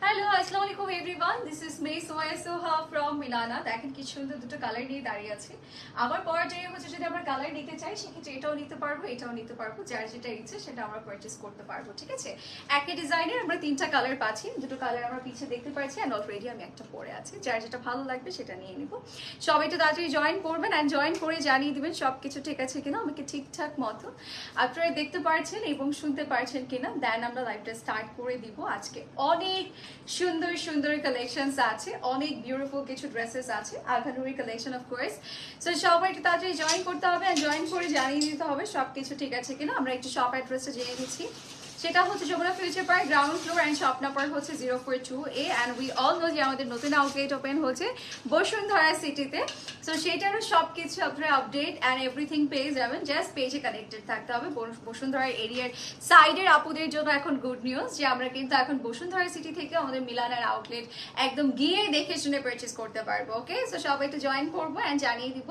Hallo. আসসালামু আলাইকুম everyone this is মে সোয়া সোহা ফ্রম দেখেন কি সুন্দর দুটো কালার নিয়ে দাঁড়িয়ে আছে। আমার পর্যায়ে হচ্ছে যদি আমরা কালার নিতে চাই, সেক্ষেত্রে এটাও নিতে পারব, এটাও নিতে পারব। যার যেটা ইচ্ছে সেটা আমরা পারচেস করতে পারব, ঠিক আছে? একই ডিজাইনের আমরা তিনটা কালার পাচ্ছি। দুটো কালার আমরা পিছিয়ে দেখতে পাচ্ছি অ্যান্ড অলরেডি আমি একটা পরে আছি। যার যেটা ভালো লাগবে সেটা নিয়ে নিব। সবাই একটু তাড়াতাড়ি জয়েন করবেন অ্যান্ড জয়েন করে জানিয়ে দিবেন সব কিছু ঠিক আছে কিনা, আমাকে ঠিকঠাক মতো। আপনারা দেখতে পারছেন এবং শুনতে পারছেন কিনা দেন আমরা লাইভটা স্টার্ট করে দিব। আজকে অনেক সুন্দর সুন্দর সুন্দর কালেকশনস আছে। অনেক বিউটিফুল কিছু ড্রেসেস আছে। আঘানুরি কালেকশন অফ কোর্স সো সবাই একটু তাড়াতাড়ি জয়েন করতে হবে জয়েন করে জানিয়ে দিতে হবে সব কিছু ঠিক আছে কিনা? আমরা একটু শপ অ্যাড্রেসটা জেনে নিচ্ছি। সেটা হচ্ছে Jamuna future park ground floor and shop number হচ্ছে zero four two A and we all know যে আমাদের নতুন আউটলেট ওপেন হচ্ছে বসুন্ধরা সিটিতে সো সেটারও সব কিছু আপনারা আপডেট অ্যান্ড এভরিথিং পেয়ে যাবেন। জাস্ট পেজে কানেক্টেড থাকতে হবে। বসুন্ধরা এরিয়ার সাইডের আপুদের জন্য এখন গুড নিউজ যে আমরা কিন্তু এখন বসুন্ধরা সিটি থেকে আমাদের মিলানের আউটলেট একদম গিয়ে দেখে শুনে পারচেস করতে পারব ওকে সো সবাই একটু জয়েন করব অ্যান্ড জানিয়ে দিব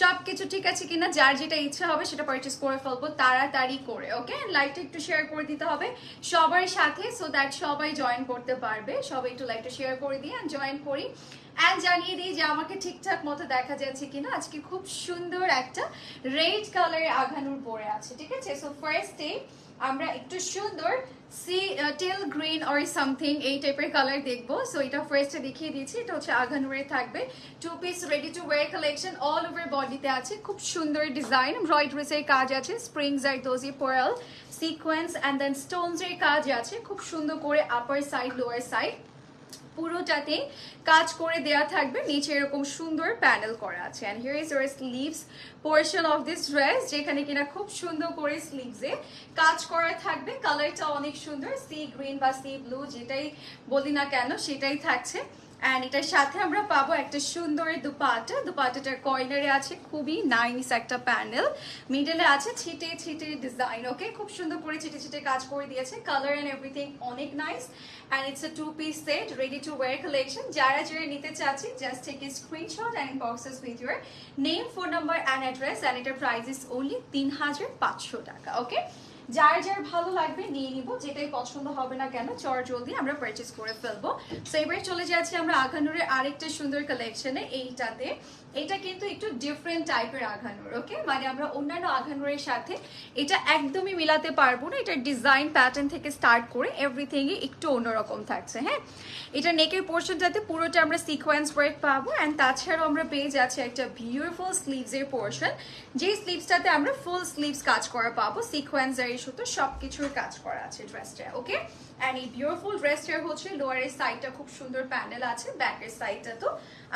সব কিছু ঠিক আছে কিনা, যার যেটা ইচ্ছা হবে সেটা পারচেস করে ফেলব তাড়াতাড়ি করে ওকে লাইভটা একটু শেয়ার করে দিতে হবে সবার সাথে সো দ্যাট সবাই জয়েন করতে পারবে। সবাই একটু লাইকটা শেয়ার করে দিই অ্যান্ড জয়েন করি। অ্যান্ড জানিয়ে দিই যে আমাকে ঠিকঠাক মতো দেখা যাচ্ছে কিনা, আজকে খুব সুন্দর একটা রেড কালারের আঘানুর পরে আছে, ঠিক আছে? সো ফার্স্ট আমরা একটু সুন্দর sea teal green or something এই টাইপের কালার দেখব। সো এটা ফার্স্টে দেখিয়ে দিয়েছি। এটা হচ্ছে আঘানুরে থাকবে। Two piece ready to wear collection all over বডিতে আছে। খুব সুন্দর ডিজাইন এমব্রয়ডারিসের কাজ আছে স্প্রিংস আর দোজি পোয়াল সিকোয়েন্স অ্যান্ড দেন স্টোনসের কাজ আছে। খুব সুন্দর করে আপার সাইড লোয়ার সাইড পুরোটাতে কাজ করে দেয়া থাকবে। নিচে এরকম সুন্দর প্যানেল করা আছে। And here is your sleeves portion of this dress যেখানে কিনা খুব সুন্দর করে স্লিভসে কাজ করা থাকবে। কালারটা অনেক সুন্দর সি গ্রিন বা সি ব্লু যেটাই বলি না কেন, সেটাই থাকছে। অ্যান্ড এটার সাথে আমরা পাবো একটা সুন্দর দুপাটা। দুপাটাটার কর্নারে আছে খুবই নাইস একটা প্যানেল মিডলে আছে ছিটে ছিটে ডিজাইন ওকে খুব সুন্দর করে ছিটে ছিটে কাজ করে দিয়েছে। কালার অ্যান্ড এভরিথিং অনেক nice and it's a two piece set ready to wear collection যারা যারা নিতে চাচ্ছি just take a screenshot and boxes with your name phone number and address and এটার প্রাইস ইস ওনলি তিন হাজার পাঁচশো টাকা ওকে যার যার ভালো লাগবে নিয়ে নিব, যেটাই পছন্দ হবে না কেন চর জলদি আমরা পারচেস করে ফেলব। সো এবার চলে যাচ্ছি আমরা আঘানুরের আরেকটা সুন্দর কালেকশনে এইটাতে। এটা কিন্তু একটু ডিফারেন্ট টাইপের আঘানুর ওকে মানে আমরা অন্যান্য আঘানুরের সাথে এটা একদমই মিলাতে পারব না। এটা ডিজাইন প্যাটার্ন থেকে স্টার্ট করে এভরিথিংই একটু অন্যরকম থাকছে হ্যাঁ? এটা নেকের পোর্শনটাতে পুরোটা আমরা সিকোয়েন্স ওয়ার্ক পাবো অ্যান্ড তাছাড়াও আমরা পেয়ে যাচ্ছি একটা বিউটিফুল স্লিভসের পোর্শন যেই স্লিভসটাতে আমরা ফুল স্লিভস কাজ করা পাবো সিকোয়েন্স আর সুতো সব কিছুর কাজ করা আছে ড্রেসটা ওকে অ্যান্ড এই বিউটিফুল ড্রেসটার হচ্ছে লোয়ারের সাইডটা খুব সুন্দর প্যানেল আছে ব্যাকের সাইডটা তো।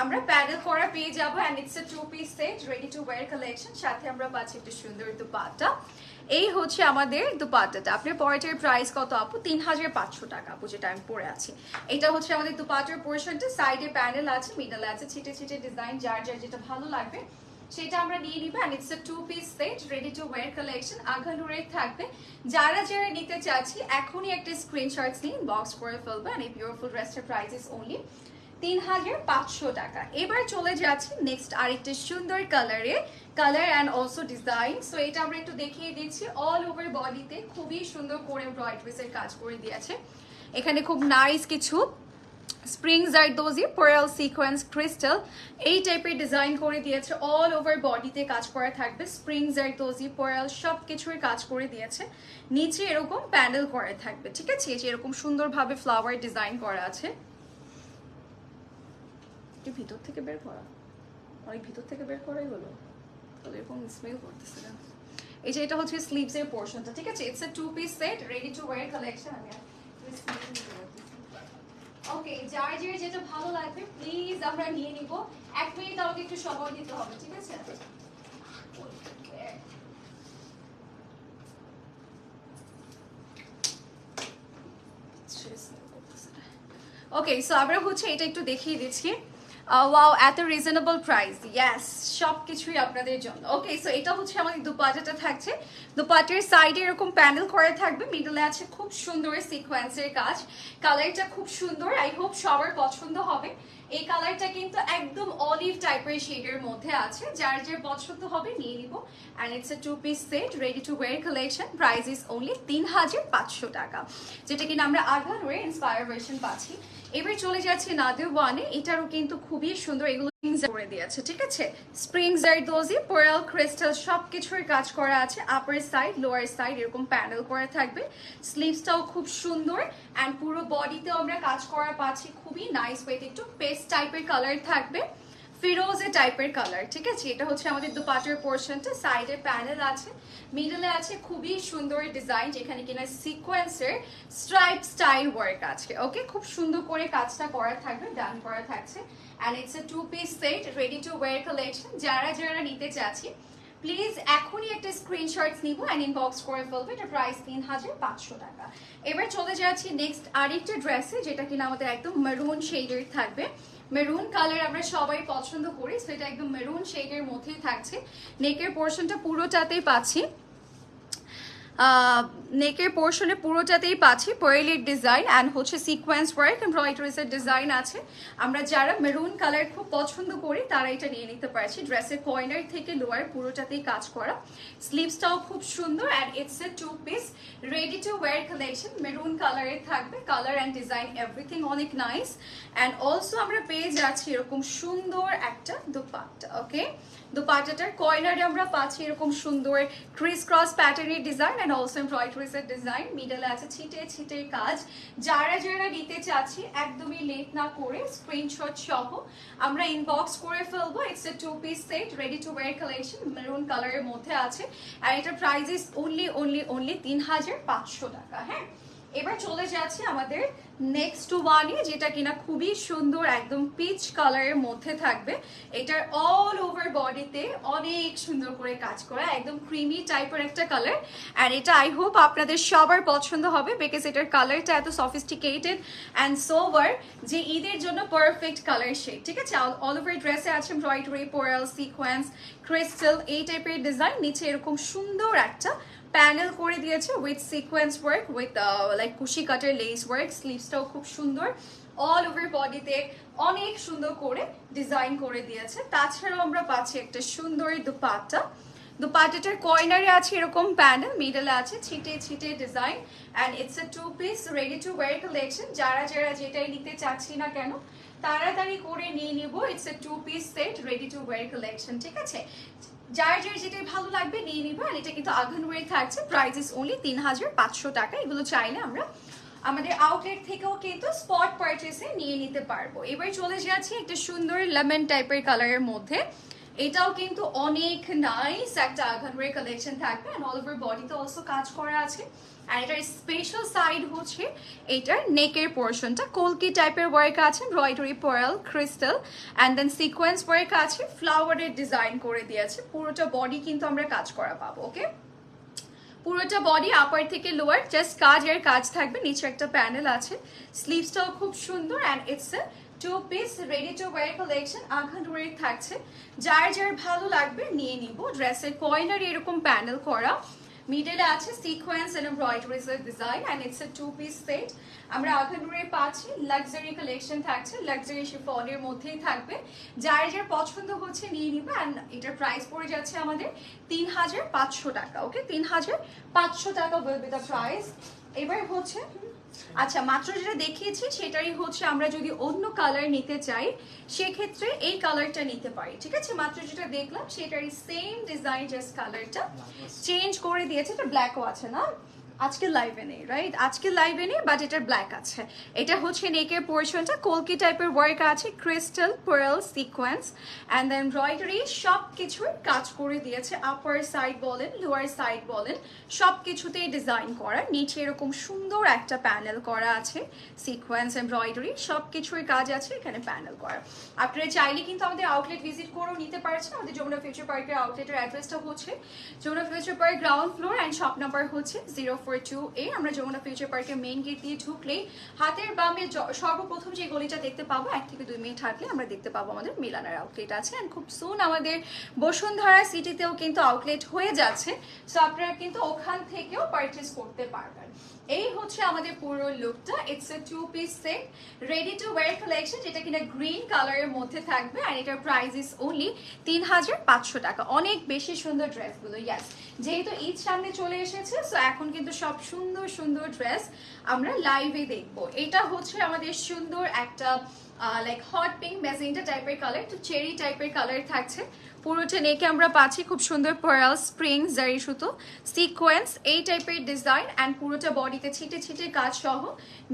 আমরা প্যানেল করা পেয়ে যাব and it's a two piece set ready to wear collection সাথে আমরা পাচ্ছি একটা সুন্দর দুপাট্টা। এই হচ্ছে আমাদের দুপাট্টাটা। আপনার পরেটার প্রাইস কত আপু? তিন হাজার পাঁচশো টাকা আপু, যেটা আমি পরে আছি। এটা হচ্ছে আমাদের দুপাটার পোর্শনটা সাইডে প্যানেল আছে মিডলে আছে, ছিটে ছিটে ডিজাইন যার যার যেটা ভালো লাগবে। সেটা আমরা নিয়ে নিবো and it's a two piece set ready to wear collection আঘানুরে থাকবে। যারা যারা নিতে চাচ্ছি, এখনই একটা স্ক্রিনশট নিন বক্স করে ফেলবে অ্যান্ড এই বিউটিফুল ড্রেসটার প্রাইস ইস ওনলি তিন হাজার পাঁচশো টাকা। এবার চলে যাচ্ছি নেক্সট আরেকটা সুন্দর কালারে colour and also design so এটা আমরা একটু দেখিয়ে দিচ্ছি অল ওভার বডিতে খুবই সুন্দর করে ব্রয়ডারিসের কাজ করে দিয়েছে। এখানে খুব নাইস কিছু স্প্রিংস আর দোজি পোরাল সিকোয়েন্স ক্রিস্টাল এই টাইপের ডিজাইন করে দিয়েছে অল ওভার বডিতে কাজ করা থাকবে। স্প্রিংস আর দোজি পোরাল সব কিছুর কাজ করে দিয়েছে। নিচে এরকম প্যানেল করা থাকবে, ঠিক আছে? এরকম সুন্দরভাবে ফ্লাওয়ার ডিজাইন করা আছে। ভিতর থেকে বের করা। অনেক ভিতর থেকে বের করাই হলো। তাহলে এরকম স্মেল করতেছে না। এই যে এটা হচ্ছে স্লিভস এর পোর্শনটা ঠিক আছে? It's a two piece set ready to wear collection আমি ওকে যার যার যেটা ভালো লাগবে প্লিজ আমরা নিয়ে নিব। এক মিনিট আমাকে একটু সময় দিতে হবে, ঠিক আছে? ওকে সো আমরা হচ্ছে এটা একটু দেখিয়ে দিচ্ছি। ওয়াও এত রিজনেবল প্রাইস ইয়াস সব কিছুই আপনাদের জন্য। ওকে সো এটা হচ্ছে আমাদের দুপাটাটা থাকছে। দুপাটের সাইডে এরকম প্যানেল করা থাকবে। মিডলে আছে খুব সুন্দর সিকোয়েন্সের কাজ। কালারটা খুব সুন্দর। আই হোপ সবার পছন্দ হবে। এই কালারটা কিন্তু একদম অলিভ টাইপের শেডের মধ্যে আছে। যার যে পছন্দ হবে নিয়ে নিব। And it's a two piece set ready to wear collection price is only তিন হাজার পাঁচশো টাকা। যেটা কিনা আমরা আঘাত ওয়ে ইন্সপায়ার ভার্সন পাচ্ছি। এবার চলে যাচ্ছি নাদে ওয়ানে এটারও কিন্তু খুবই সুন্দর, এগুলো দিয়েছে, ঠিক আছে? স্প্রিং ক্রিস্টাল কাজ করা আছে আপার সাইড লোয়ার সাইড এরকম করা থাকবে। খুব সুন্দর অ্যান্ড পুরো বডিতেও আমরা কাজ করা পাচ্ছি, খুবই নাইস ওয়েট একটু পেস্ট টাইপের কালার থাকবে। ফিরোজে টাইপের কালার ঠিক আছে? এটা হচ্ছে আমাদের দুপাটের পোর্শনটা সাইডে প্যানেল আছে মিডলে আছে খুবই সুন্দর ডিজাইন যেখানে কিনা সিকোয়েন্সের স্ট্রাইপ স্টাইল ওয়ার্ক আছে ওকে খুব সুন্দর করে কাজটা করা থাকবে ডান করা থাকছে and it's a two piece set ready to wear collection যারা যারা নিতে চাচ্ছি প্লিজ এখনই একটা স্ক্রিনশট নিব অ্যান্ড ইনবক্স করে ফেলব, এটা প্রাইস তিন হাজার পাঁচশো টাকা। এবার চলে যাচ্ছি নেক্সট আরেকটা ড্রেসে যেটা কিনা আমাদের একদম মেরুন শেডের থাকবে। মেরুন কালার আমরা সবাই পছন্দ করি সো এটা একদম মেরুন শেডের মধ্যেই থাকছে। নেকের পোর্শনটা পুরোটাতেই পাচ্ছি। নেকের পোর্শনে পুরোটাতেই পাচ্ছি পয়েলের ডিজাইন অ্যান্ড হচ্ছে সিকোয়েন্স ওয়ার্ক এমব্রয়ডারিসের ডিজাইন আছে। আমরা যারা মেরুন কালার খুব পছন্দ করি, তারা এটা নিয়ে নিতে পারছি। ড্রেসের কয়নার থেকে লোয়ার পুরোটাতেই কাজ করা। স্লিভসটাও খুব সুন্দর and it's a two piece ready to wear collection maroon কালারের থাকবে কালার অ্যান্ড ডিজাইন এভরিথিং অনেক নাইস অ্যান্ড অলসো আমরা পেয়ে যাচ্ছি এরকম সুন্দর একটা দুপাট্টা ওকে দুপাট্টাটার কর্নারে আমরা পাচ্ছি এরকম সুন্দর ক্রিস ক্রস প্যাটার্নের ডিজাইন অলসো এমব্রয়ডারিজের ডিজাইন মিডলে আছে ছিটে ছিটে কাজ। যারা যারা নিতে চাচ্ছি, একদমই লেট না করে স্ক্রিনশট সহ আমরা ইনবক্স করে ফেলব। It's a two piece set ready to wear collection maroon কালারের মধ্যে আছে। আর এটা price is only only only তিন হাজার পাঁচশো টাকা হ্যাঁ? এবার চলে যাচ্ছে আমাদের নেক্সট ওয়ানে যেটা কিনা খুবই সুন্দর, একদম পিচ কালারের মধ্যে থাকবে। এটার অল ওভার বডিতে অনেক সুন্দর করে কাজ করা, একদম ক্রিমি টাইপের একটা কালার অ্যান্ড এটা আই হোপ আপনাদের সবার পছন্দ হবে বিকজ এটার কালারটা এত সফিস্টিকেটেড অ্যান্ড সোভার যে ঈদের জন্য পারফেক্ট কালার শেড ঠিক আছে? অল ওভার ড্রেসে আছে এমব্রয়ডারি পোরাল সিকোয়েন্স ক্রিস্টাল এই টাইপের ডিজাইন নিচে এরকম সুন্দর একটা প্যানেল করে দিয়েছে with sequence work with like কুশি কাটার লেস ওয়ার্ক স্লিভসটাও খুব সুন্দর অল ওভার বডিতে অনেক সুন্দর করে ডিজাইন করে দিয়েছে। তাছাড়াও আমরা পাচ্ছি একটা সুন্দর দুপাট্টা। দুপাট্টাটার কর্নারে আছে এরকম প্যানেল মিডলে আছে ছিটে ছিটে design and it's a two piece ready to wear collection যারা যারা যেটাই নিতে চাচ্ছি না কেন তাড়াতাড়ি করে নিয়ে নিব। It's a two piece set ready to wear collection ঠিক আছে? যার যার যেটাই ভালো লাগবে নিয়ে নিবে, আর এটা কিন্তু আঘান ওয়ে থাকছে। প্রাইস ইস ওনলি তিন হাজার পাঁচশো টাকা। এগুলো চাইলে আমরা আমাদের আউটলেট থেকেও কিন্তু স্পট পারচেসে নিয়ে নিতে পারব। এবার চলে যাচ্ছি একটা সুন্দর লেমন টাইপের কালারের মধ্যে। এটাও কিন্তু অনেক নাইস একটা আঘানওয়ে কালেকশন থাকবে। অল ওভার বডিতে অলসো কাজ করা আছে। আর এটার স্পেশাল সাইড হচ্ছে এটার নেকের পোর্শনটা কলকি টাইপের ওয়ার্ক আছে embroidery pearl crystal and then sequence work আছে ফ্লাওয়ারের ডিজাইন করে দিয়েছে। পুরোটা বডি কিন্তু আমরা কাজ করা পাবো ওকে পুরোটা বডি আপার থেকে লোয়ার জাস্ট কাজ আর কাজ থাকবে। নিচে একটা প্যানেল আছে। স্লিভসটাও খুব সুন্দর and it's a two piece ready to wear collection Aghanoor থাকছে। যার যার ভালো লাগবে, নিয়ে নিব। ড্রেসের কয়নার এরকম প্যানেল করা মিডলে আছে sequence and embroideries design and it's a two piece set আমরা আঘানুরে পাচ্ছি লাক্সারি কালেকশন থাকছে লাক্সারি শিফনের মধ্যেই থাকবে। যার যার পছন্দ হচ্ছে নিয়ে নিবে অ্যান্ড এটার প্রাইস পড়ে যাচ্ছে আমাদের তিন হাজার পাঁচশো টাকা ওকে তিন হাজার পাঁচশো টাকা উইল বি দ্য প্রাইস এবার হচ্ছে আচ্ছা মাত্র যেটা দেখিয়েছি সেটাই হচ্ছে আমরা যদি অন্য কালার নিতে চাই সেক্ষেত্রে এই কালারটা নিতে পারি ঠিক আছে? মাত্র যেটা দেখলাম সেটারই সেম ডিজাইন জাস্ট কালারটা চেঞ্জ করে দিয়েছে এটা ব্ল্যাকও আছে না? আজকে লাইভে নেই রাইট আজকে লাইভে নেই বাট এটার ব্ল্যাক আছে। এটা হচ্ছে নেকের পোর্শনটা কলকি টাইপের ওয়ার্ক আছে crystal pearl sequence and then embroidery সব কিছুর কাজ করে দিয়েছে আপার সাইড বলেন লোয়ার সাইড বলেন সব কিছুতেই ডিজাইন করা। নিচে এরকম সুন্দর একটা প্যানেল করা আছে সিকোয়েন্স এমব্রয়ডারি সব কিছুর কাজ আছে, এখানে প্যানেল করা। আপনারা চাইলে কিন্তু আমাদের আউটলেট ভিজিট করেও নিতে পারছেন। আমাদের যমুনা ফিউচার পার্কের আউটলেটের অ্যাড্রেসটা হচ্ছে, Jamuna future park ground floor and shop number হচ্ছে zero four four two A আমরা যমুনা ফিউচার পার্কের মেইন গেট দিয়ে ঢুকলেই হাতের বামে সর্বপ্রথম যে গলিটা দেখতে পাবো, এক থেকে দুই মিনিট হাঁটলে আমরা দেখতে পাবো আমাদের মিলানার আউটলেট আছে। অ্যান্ড খুব সুন আমাদের বসুন্ধরা সিটিতেও কিন্তু আউটলেট হয়ে যাচ্ছে। সো আপনারা কিন্তু ওখান থেকেও পারচেস করতে পারবেন। এই হচ্ছে আমাদের পুরো লুকটা it's a two piece set ready to wear collection যেটা কিনা গ্রিন কালারের মধ্যে থাকবে আর এটার প্রাইস ইস ওনলি তিন হাজার পাঁচশো টাকা। অনেক বেশি সুন্দর ড্রেসগুলো ইয়াস যেহেতু ঈদ সামনে চলে এসেছে সো এখন কিন্তু সব সুন্দর সুন্দর ড্রেস আমরা লাইভে দেখব। এটা হচ্ছে আমাদের সুন্দর একটা লাইক হট পিঙ্ক ম্যাজেন্টা টাইপের কালার একটু চেরি টাইপের কালার থাকছে। পুরোটা নেকে আমরা পাচ্ছি খুব সুন্দর পার্ল স্প্রিং জারি সুতো সিকোয়েন্স এই টাইপের ডিজাইন অ্যান্ড পুরোটা বডিতে ছিটে ছিটে কাজ সহ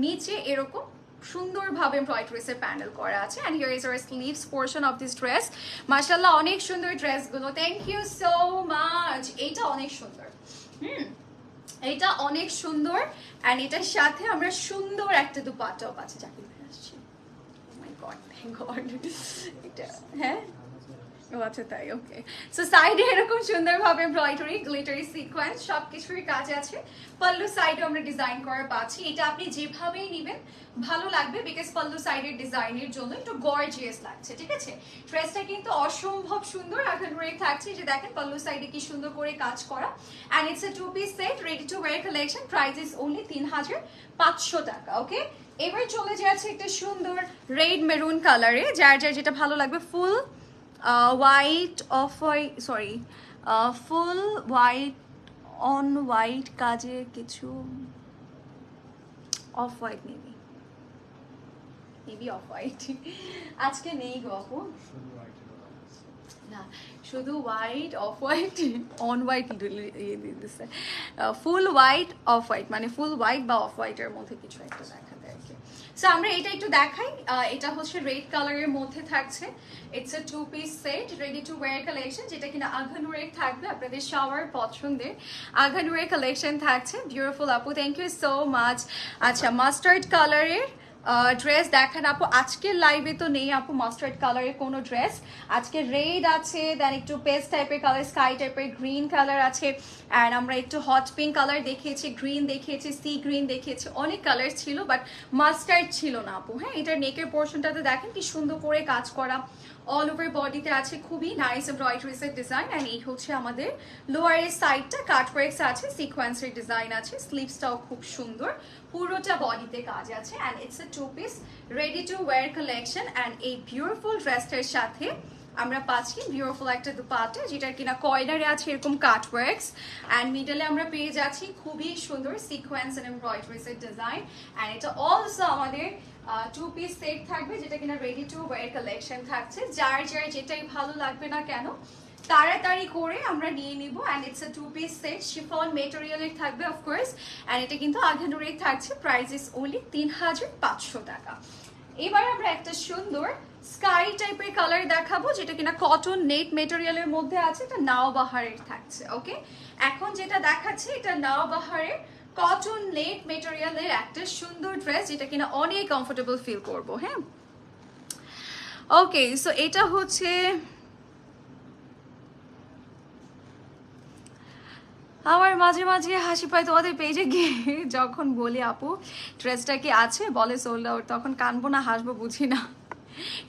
নিচে এরকম সুন্দরভাবে এমব্রয়ডারিসের প্যানেল করা আছে। And here is our sleeves portion of this dress মাশাআল্লাহ, অনেক সুন্দর ড্রেসগুলো। থ্যাংক ইউ সো মাচ এইটা অনেক সুন্দর। হুম। এটা অনেক সুন্দর। অ্যান্ড এটার সাথে আমরা সুন্দর একটা দুপাটাও পাচ্ছি মাই গড থ্যাংক গড এটা হ্যাঁ ও আচ্ছা তাই ওকে সো সাইডে এরকম সুন্দরভাবে এমব্রয়ডারি গ্লিটারি সিকোয়েন্স সব কিছুরই কাজ আছে। পাল্লু সাইডে আমরা ডিজাইন করা পাচ্ছি। এটা আপনি যেভাবেই নেবেন, ভালো লাগবে বিকজ পাল্লু সাইডের ডিজাইনের জন্য একটু গর্জিয়াস লাগছে, ঠিক আছে? ড্রেসটা কিন্তু অসম্ভব সুন্দর এখন রেট থাকছে। যে দেখেন, পাল্লু সাইডে কি সুন্দর করে কাজ করা। And it's a two piece set ready to wear collection price is only তিন হাজার পাঁচশো টাকা ওকে এবার চলে যাচ্ছে একটা সুন্দর রেড মেরুন কালারে যার যার যেটা ভালো লাগবে full white off white sorry full white on white কাজে কিছু off white maybe maybe off white আজকে নেই গো আপু। না, শুধু white off white on white ইয়ে দিচ্ছে ফুল হোয়াইট অফ হোয়াইট মানে ফুল হোয়াইট বা অফ হোয়াইটের মধ্যে কিছু একটা কি সো আমরা এটা একটু দেখাই। এটা হচ্ছে রেড কালারের মধ্যে থাকছে। It's a two piece set ready to wear collection যেটা কিনা আঘানুরের থাকবে আপনাদের সবার পছন্দের। আঘানুরের কালেকশন থাকছে। বিউটিফুল আপু থ্যাংক ইউ সো মাচ আচ্ছা মাস্টার্ড কালারের ড্রেস দেখেন আপু, আজকের লাইভে তো নেই আপু মাস্টার্ড কালারের কোনো ড্রেস আজকে রেড আছে দেন একটু পেস্ট টাইপের কালার স্কাই টাইপের গ্রিন কালার আছে। অ্যান্ড আমরা একটু হট পিঙ্ক কালার দেখিয়েছি গ্রিন দেখিয়েছি সি গ্রিন দেখিয়েছি, অনেক কালার ছিল বাট মাস্টার্ড ছিল না আপু। হ্যাঁ এটার নেকের পোর্শনটাতে দেখেন কি সুন্দর করে কাজ করা। অল ওভার বডিতে আছে খুবই নাইস এমব্রয়ডারিসের ডিজাইন এন্ড এই হচ্ছে আমাদের লোয়ারের সাইডটা কাটওয়ার্কস আছে সিকোয়েন্সের ডিজাইন আছে স্লিভসটাও খুব সুন্দর, পুরোটা বডিতে কাজ আছে and it's a two piece ready to wear collection and এই বিউটিফুল ড্রেসটার সাথে আমরা পাচ্ছি বিউটিফুল একটা দুপাটে যেটার কিনা কয়লারে আছে এরকম কাটওয়ার্কস। অ্যান্ড মিডলে আমরা পেয়ে যাচ্ছি খুবই সুন্দর সিকোয়েন্স এন্ড এমব্রয়ডারিসের ডিজাইন অ্যান্ড এটা অলসো আমাদের টু পিস সেট থাকবে, যেটা কিনা রেডি টু ওয়ার কালেকশন থাকছে। যার যার যেটাই ভালো লাগবে না কেন, তাড়াতাড়ি করে আমরা নিয়ে নিব। And it's a two piece set chiffon মেটেরিয়ালের থাকবে অফকোর্স অ্যান্ড এটা কিন্তু আঘানুরের থাকছে প্রাইস ইস ওনলি তিন হাজার পাঁচশো টাকা। এবার আমরা একটা সুন্দর স্কাই টাইপের কালার দেখাবো, যেটা কিনা কটন নেট মেটেরিয়ালের মধ্যে আছে, এটা নাও বাহারের থাকছে ওকে এখন যেটা দেখাচ্ছি, এটা নাও বাহারের কটন নেট মেটেরিয়ালের একটা সুন্দর ড্রেস যেটা কিনা অনেক কমফোর্টেবল ফিল করব হ্যাঁ? ওকে সো এটা হচ্ছে আমার মাঝে মাঝে হাসি পায় তোমাদের পেজে গিয়ে। যখন বলি, আপু ড্রেসটা কি আছে? বলে সোল্ড আউট তখন কানবো না, হাসবো, বুঝি না।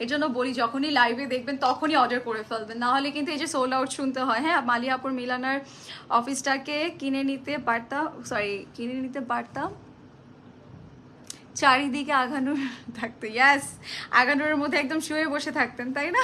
এর জন্য বলি, যখনই লাইভে দেখবেন, তখনই অর্ডার করে ফেলবেন। না হলে কিন্তু এই যে সোল্ড আউট শুনতে হয়। হ্যাঁ মালিয়াপুর মিলানার অফিসটাকে কিনে নিতে পারতাম সরি কিনে নিতে পারতাম চারিদিকে আগানোর থাকতো। ইয়াস আগানোর মধ্যে একদম শুয়ে বসে থাকতেন, তাই না?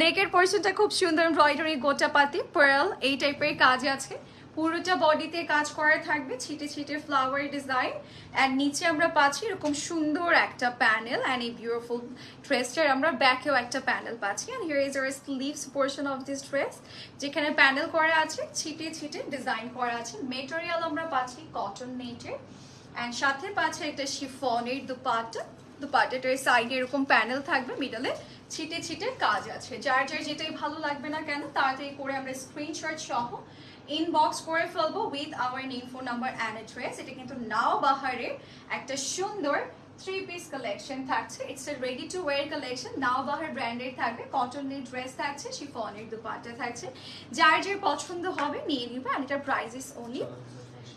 নেকের পোর্শনটা খুব সুন্দর এমব্রয়ডারি গোটা পাতি পার্ল এই টাইপের কাজ আছে। পুরোটা বডিতে কাজ করা থাকবে, ছিটে ছিটে ফ্লাওয়ার ডিজাইন অ্যান্ড নিচে আমরা পাচ্ছি এরকম সুন্দর একটা প্যানেল অ্যান্ড এই বিউটিফুল ড্রেসটার আমরা ব্যাকেও একটা প্যানেল পাচ্ছি। And here is our sleeves portion of this dress যেখানে প্যানেল করা আছে, ছিটে ছিটে ডিজাইন করা আছে। মেটেরিয়াল আমরা পাচ্ছি কটন নেটের অ্যান্ড সাথে পাচ্ছে একটা শিফনের দুপাটা দুপাটাটার সাইডে এরকম প্যানেল থাকবে মিডলে ছিটে ছিটে কাজ আছে। যার যার যেটাই ভালো লাগবে না কেন, তাড়াতাড়ি করে আমরা স্ক্রিনশট সহ ইনবক্স করে ফেলব with our name phone number and address এটা কিন্তু নাও বাহারের একটা সুন্দর থ্রি পিস কালেকশন থাকছে। It's a ready to wear collection Nau Bahar ব্র্যান্ডের থাকবে। কটনের ড্রেস থাকছে শিফনের দুপাটা থাকছে। যার যার পছন্দ হবে নিয়ে নিবে। আর এটার প্রাইস ইস অনলি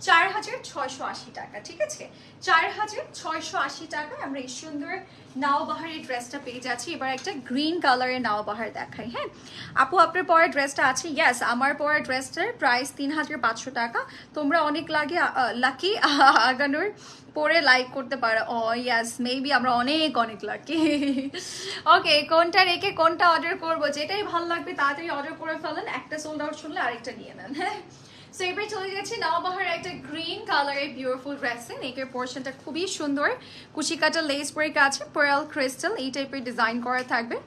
চার হাজার ছয়শো আশি টাকা, ঠিক আছে? চার হাজার ছয়শো আশি টাকায় আমরা এই সুন্দর নাওবাহারের ড্রেসটা পেয়ে যাচ্ছি। এবার একটা গ্রিন কালারের নাওবাহার দেখাই হ্যাঁ? আপু, আপনার পরের ড্রেসটা আছে? ইয়াস আমার পরের ড্রেসটার প্রাইস তিন হাজার পাঁচশো টাকা। তোমরা অনেক লাগে লাকি আগানোর, পরে লাইক করতে পারো। ও ইয়াস মেবি আমরা অনেক অনেক লাকি ওকে কোনটা রেখে কোনটা অর্ডার করব? যেটাই ভালো লাগবে, তাড়াতাড়ি অর্ডার করে ফেলেন। একটা সোল্ড আউট শুনলে আরেকটা নিয়ে নেন হ্যাঁ? সো এবার চলে যাচ্ছি নওবাহার একটা গ্রিন কালারের বিউটিফুল ড্রেসে নেকের পোর্শনটা খুবই সুন্দর। কুচিকাটা লেস পরে কাছে পার্ল ক্রিস্টাল এই টাইপের ডিজাইন করা থাকবে।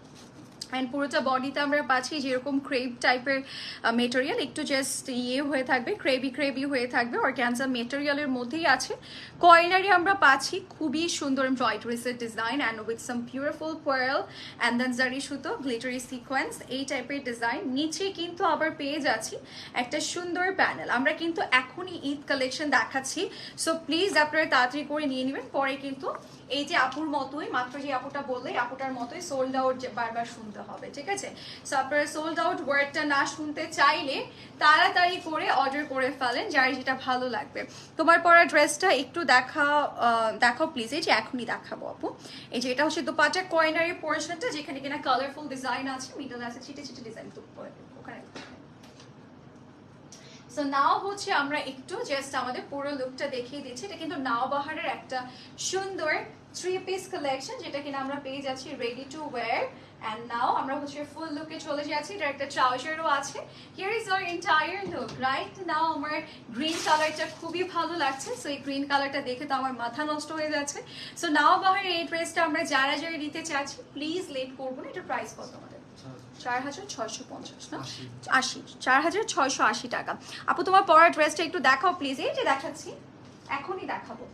অ্যান্ড পুরোটা বডিতে আমরা পাচ্ছি যেরকম ক্রেপ টাইপের মেটেরিয়াল একটু জাস্ট ইয়ে হয়ে থাকবে ক্রেবি ক্রেবি হয়ে থাকবে। আর ক্যান্সার মেটেরিয়ালের মধ্যেই আছে। কয়নারি আমরা পাচ্ছি খুবই সুন্দর এমব্রয়ডারিসের design and with some beautiful pearl and then zari সুতো গ্লিটারি সিকোয়েন্স এই টাইপের ডিজাইন নিচে কিন্তু আবার পেয়ে যাচ্ছি একটা সুন্দর প্যানেল আমরা কিন্তু এখনই ঈদ কালেকশন দেখাচ্ছি। সো প্লিজ আপনারা তাড়াতাড়ি করে নিয়ে নেবেন। পরে কিন্তু এই যে আপুর মতোই, মাত্র যে আপুটা বললে আপুটার মতোই সোল্ড আউট বারবার শুনতে হবে, ঠিক আছে? সো আপনারা সোল্ড আউট ওয়ার্ডটা না শুনতে চাইলে তাড়াতাড়ি করে অর্ডার করে ফেলেন, যার যেটা ভালো লাগবে। তোমার পরা ড্রেসটা একটু দেখা দেখাও প্লিজ এই যে এখনই দেখাবো আপু। এই যে এটা হচ্ছে দোপাটা কয়নারি পোর্শনটা যেখানে কিনা কালারফুল ডিজাইন আছে মিডল আছে, ছিটে ছিটে ডিজাইন ওখানে। সো নাও হচ্ছে আমরা একটু জাস্ট আমাদের পুরো লুকটা দেখিয়ে দিচ্ছি। এটা কিন্তু নাও বাহারের একটা সুন্দর থ্রি পিস কালেকশন যেটা কিনা আমরা পেয়ে যাচ্ছি ready to wear and now আমরা হচ্ছে ফুল লুকে চলে যাচ্ছি এটা একটা ট্রাউজারও আছে। Here is our entire look right now আমার গ্রিন কালারটা খুবই ভালো লাগছে সো এই গ্রিন কালারটা দেখে তো আমার মাথা নষ্ট হয়ে যাচ্ছে। সো নাও বাহারের এই ড্রেসটা আমরা যারা যারা নিতে চাচ্ছি প্লিজ লেট করব না এটা প্রাইস কত আমাদের? চার হাজার ছয়শো পঞ্চাশ না? আশি। চার হাজার ছয়শো আশি টাকা। আপু তোমার পরা ড্রেসটা একটু দেখাও প্লিজ এই যে দেখাচ্ছি এখনই দেখাবো।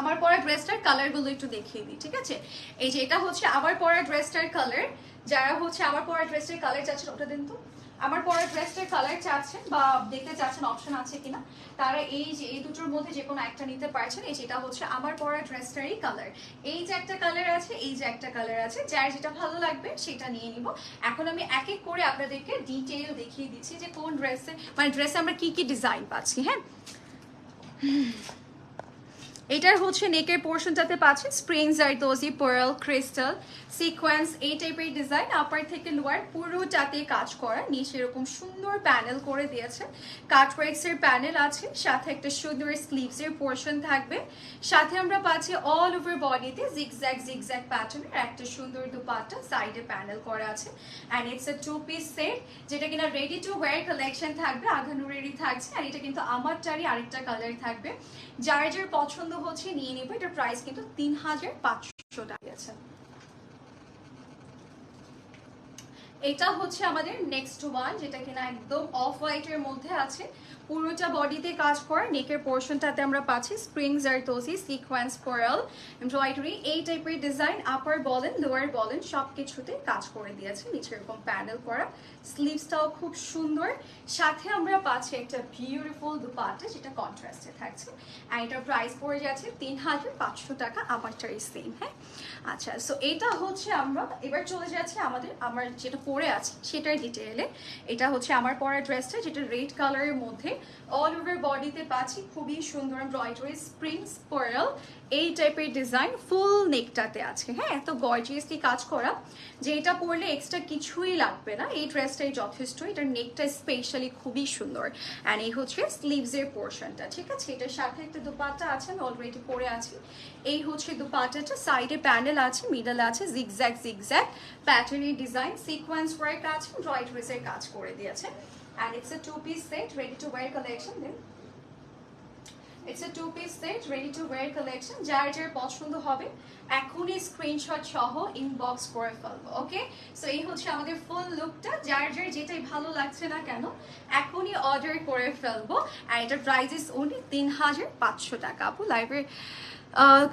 আমার পরা ড্রেসটার কালারগুলো একটু দেখিয়ে দিই, ঠিক আছে? এই যে এটা হচ্ছে আমার পরা ড্রেসটার কালার। যারা হচ্ছে আমার পরা ড্রেসটার কালার চাচ্ছেন, ওটা দিন তো। আমার পরা ড্রেসটার কালার চাচ্ছেন বা দেখতে চাচ্ছেন অপশন আছে কিনা, তারা এই যে, এই দুটোর মধ্যে যে কোনো একটা নিতে পারছেন। এই যেটা হচ্ছে আমার পরা ড্রেসটারই কালার। এই যে একটা কালার আছে, এই যে একটা কালার আছে, যার যেটা ভালো লাগবে সেটা নিয়ে নিব। এখন আমি এক এক করে আপনাদেরকে ডিটেইল দেখিয়ে দিচ্ছি যে কোন ড্রেসে মানে ড্রেসে আমরা কি কি ডিজাইন পাচ্ছি হ্যাঁ? এটার হচ্ছে নেকের পোর্শনটাতে পাচ্ছেন spring zardozi pearl crystal sequence এই টাইপের ডিজাইন আপার থেকে লোয়ার পুরোটাতে কাজ করা। নিচে এরকম সুন্দর প্যানেল করে দিয়েছে। কাটওয়ার্কস এর প্যানেল আছে। সাথে একটা সুন্দর স্লিভস এর পোর্শন থাকবে। সাথে আমরা পাচ্ছি অল ওভার বডিতে জিগজ্যাগ জিগজ্যাগ প্যাটার্নের একটা সুন্দর দুপাট্টা সাইডে প্যানেল করা আছে। And it's a two piece set যেটা কিনা রেডি টু ওয়্যার কালেকশন থাকবে। আঘানুরেরই থাকছে। আর এটা কিন্তু আমারটারই আরেকটা কালার থাকবে। যার যার পছন্দ হচ্ছে নিয়ে নেবে। এটার প্রাইস কিন্তু তিন হাজার পাঁচশো টাকা আছে এটা হচ্ছে আমাদের নেক্সট ওয়ান যেটা কিনা একদম অফ হোয়াইটের মধ্যে আছে। পুরোটা বডিতে কাজ করে নেকের পোর্শনটাতে আমরা পাচ্ছি spring zardozi sequence coral embroidery এই টাইপের ডিজাইন আপার বলেন লোয়ার বলেন সব কিছুতে কাজ করে দিয়েছে। নিচে এরকম প্যানেল করা। স্লিভসটাও খুব সুন্দর। সাথে আমরা পাচ্ছি একটা বিউটিফুল দুপাটা যেটা কন্ট্রাস্টে থাকছে। আর এটার প্রাইস পড়ে যাচ্ছে তিন হাজার পাঁচশো টাকা, আমারটাই সেম হ্যাঁ? আচ্ছা সো এটা হচ্ছে আমরা, এবার চলে যাচ্ছি আমাদের, আমার যেটা পরে আছে সেটার ডিটেইলে এটা হচ্ছে আমার পরা ড্রেসটা যেটা রেড কালারের মধ্যে। অল ওভার বডিতে পাচ্ছি খুবই সুন্দর এমব্রয়ডারি স্প্রিংস পার্ল এই টাইপের ডিজাইন ফুল নেকটাতে আছে হ্যাঁ এত গর্জিয়াসলি কাজ করা। যে এটা পরলে এক্সট্রা কিছুই লাগবে না। এই ড্রেসটাই যথেষ্ট। এটার নেকটা স্পেশালি খুবই সুন্দর। অ্যান্ড এই হচ্ছে স্লিভসের পোর্শনটা ঠিক আছে? এটার সাথে একটা দুপাটা আছে, আমি অলরেডি পরে আছি। এই হচ্ছে দুপাটাটা সাইডে প্যান্ডেল আছে মিডল আছে জিগজ্যাগ জিগজ্যাগ প্যাটার্নের ডিজাইন সিকোয়েন্স ওয়ার্ক আছে ড্রয়ড্রেসের কাজ করে দিয়েছে and it's a two piece set, ready to wear collection then. It's a two piece set ready to wear collection যার যার পছন্দ হবে এখনই স্ক্রিনশট সহ ইনবক্স করে ফেলব ওকে সো এই হচ্ছে আমাদের ফুল লুকটা যার যার যেটাই ভালো লাগছে না কেন, এখনই অর্ডার করে ফেলব। আর এটার প্রাইস ইস ওনলি তিন হাজার পাঁচশো টাকা। আপু লাইভের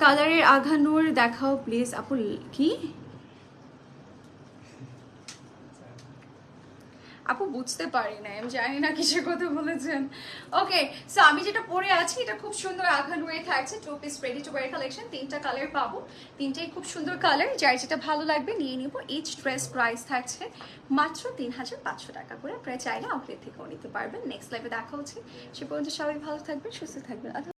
কালারের আঘানুর দেখাও প্লিজ আপু, কি? আপু বুঝতে পারি না আমি জানি না কিসের কথা বলেছেন। ওকে সো আমি যেটা পরে আছি, এটা খুব সুন্দর আঘান হয়ে থাকছে two piece ready to wear collection তিনটা কালার পাবো। তিনটেই খুব সুন্দর কালার যার যেটা ভালো লাগবে নিয়ে নিব। ইচ ড্রেস প্রাইস থাকছে মাত্র তিন হাজার পাঁচশো টাকা করে। আপনারা চাইলে আউটলেট থেকেও নিতে পারবেন। নেক্সট লাইভে দেখা হচ্ছে। সে পর্যন্ত সবাই ভালো থাকবেন, সুস্থ আল্লাহ